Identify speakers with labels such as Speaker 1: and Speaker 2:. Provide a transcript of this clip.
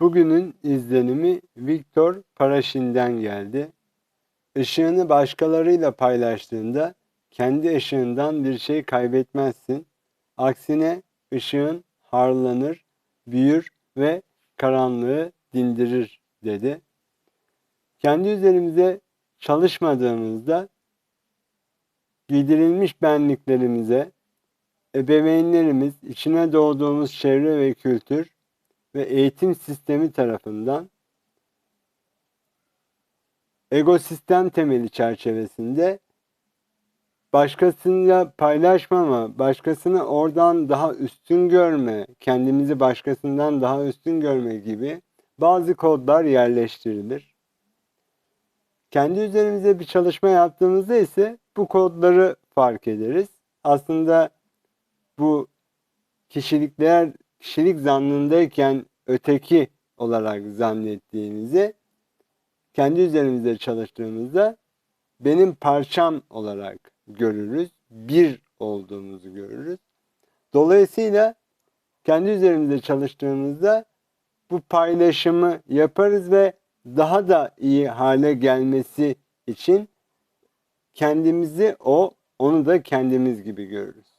Speaker 1: Bugünün izlenimi Viktor Parashin'den geldi. Işığını başkalarıyla paylaştığında kendi ışığından bir şey kaybetmezsin. Aksine ışığın harlanır, büyür ve karanlığı dindirir dedi. Kendi üzerimize çalışmadığımızda giydirilmiş benliklerimize, ebeveynlerimiz, içine doğduğumuz çevre ve kültür ve eğitim sistemi tarafından ekosistem temeli çerçevesinde başkasıyla paylaşmama, başkasını oradan daha üstün görme, kendimizi başkasından daha üstün görme gibi bazı kodlar yerleştirilir. Kendi üzerimize bir çalışma yaptığımızda ise bu kodları fark ederiz. Aslında bu kişilikler kişilik zannındayken öteki olarak zannettiğimizi kendi üzerimizde çalıştığımızda benim parçam olarak görürüz. Bir olduğumuzu görürüz. Dolayısıyla kendi üzerimizde çalıştığımızda bu paylaşımı yaparız ve daha da iyi hale gelmesi için kendimizi o, onu da kendimiz gibi görürüz.